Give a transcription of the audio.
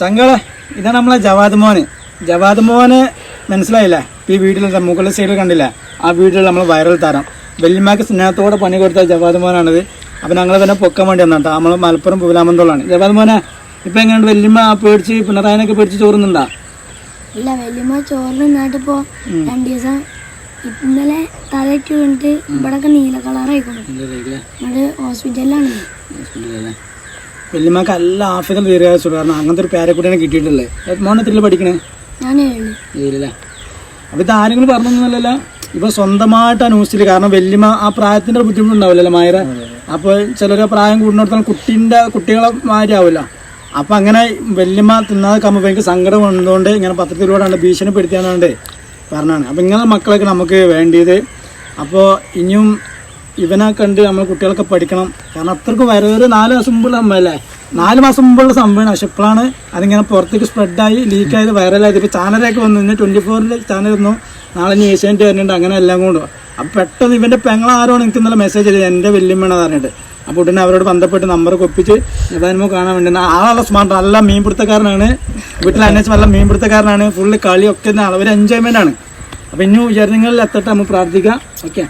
ചങ്കളെ ഇതാണ് നമ്മളെ ജവാദ് മോന്. ജവാദ് മോന് മനസ്സിലായില്ല? ഈ വീട്ടിലെ മുകളിൽ സൈഡിൽ കണ്ടില്ല? ആ വീട്ടിൽ നമ്മൾ വൈറൽ താരം. വെല്ലുമാക്ക് സ്നേഹത്തോടെ പണി കൊടുത്ത ജവാദ് മോനാണിത്. അപ്പം ഞങ്ങൾ തന്നെ പൊക്കാൻ വേണ്ടി വന്നിട്ടാ നമ്മൾ മലപ്പുറം പുലാമന്തോളാണ്. ജവാദ് മോനെ ഇപ്പം എങ്ങനെയുണ്ട്? വല്യമ്മ പേടിച്ച് പിണറായിനൊക്കെ പേടിച്ച് ചോറുന്നുണ്ടാ? ഇല്ല വലിയമ്മ ചോറിനായിട്ടിപ്പോ രണ്ടു ദിവസം ഇന്നലെ തലയ്ക്ക് വീണിട്ട് ഇവിടെ നീല കളറായിക്കോളും ഹോസ്പിറ്റലിലാണ് വല്യമ്മക്ക് എല്ലാ ആഫ്രിക്കൻ തീരുകയാണ് കാരണം അങ്ങനത്തെ ഒരു പേരക്കുട്ടിയാണ് കിട്ടിയിട്ടുള്ളത്. പഠിക്കണേ? ഞാൻ ഏഴ് ഇല്ല അപ്പൊ ഇത് ആരെങ്കിലും പറഞ്ഞൊന്നുമല്ല ഇപ്പൊ സ്വന്തമായിട്ട് ന്യൂസിൽ കാരണം വല്യമ്മ ആ പ്രായത്തിന്റെ ബുദ്ധിമുട്ടുണ്ടാവില്ലല്ലോ മായര. അപ്പൊ ചിലരെ പ്രായം കൂടുന്നിടത്തോളം കുട്ടീന്റെ കുട്ടികളെ മാതിരി ആവില്ല. അപ്പൊ അങ്ങനെ വല്യമ്മ തിന്നാതെ കമ്മുമ്പോ എനിക്ക് സങ്കടം വന്നതുകൊണ്ട് ഇങ്ങനെ പത്രത്തിലൂടെയാണ് ഭീഷണിപ്പെടുത്തിയാണ്ട് പറഞ്ഞാണ് അപ്പൊ ഇങ്ങനെ മക്കളൊക്കെ നമുക്ക് വേണ്ടിയത്. അപ്പോൾ ഇനിയും ഇവനെ കണ്ട് നമ്മൾ കുട്ടികളൊക്കെ പഠിക്കണം. കാരണം അത്രയ്ക്ക് വരെ ഒരു നാല് മാസം മുമ്പുള്ള സംഭവമല്ലേ നാല് മാസം മുമ്പുള്ള സംഭവമാണ്. പക്ഷെ ഇപ്പോഴാണ് അതിങ്ങനെ പുറത്തേക്ക് സ്പ്രെഡായി ലീക്കായത് വൈറലായത് ഇപ്പോൾ ചാനലൊക്കെ വന്നു. ഇന്ന് ട്വന്റി ഫോറിന്റെ ചാനൽ വന്നു. നാളെ ഇനി ഏഷ്യാനെറ്റ് വരുന്നുണ്ട്. അങ്ങനെ എല്ലാം കൊണ്ടും. അപ്പം പെട്ടെന്ന് ഇവന്റെ പെങ്ങളാരോ എനിക്ക് ഇന്നലെ മെസ്സേജ് ചെയ്തത് എന്റെ വല്യമ്മയാണ് പറഞ്ഞിട്ട്. അപ്പോൾ ഉടനെ അവരോട് ബന്ധപ്പെട്ട് നമ്പർ കൊപ്പിച്ച് ഏതായാലും കാണാൻ വേണ്ടി. ആളുള്ള സ്മാർട്ട് നല്ല മീൻപിടുത്തക്കാരനാണ്. വീട്ടിൽ അന്വേഷിച്ച് നല്ല മീൻപിടുത്തക്കാരനാണ്. ഫുള്ള് കളിയൊക്കെ അവർ എൻജോയ്മെന്റ് ആണ്. അപ്പോൾ ഇനി ഉയർന്നങ്ങളിൽ എത്തട്ടെ നമുക്ക് പ്രാർത്ഥിക്കാം. ഓക്കെ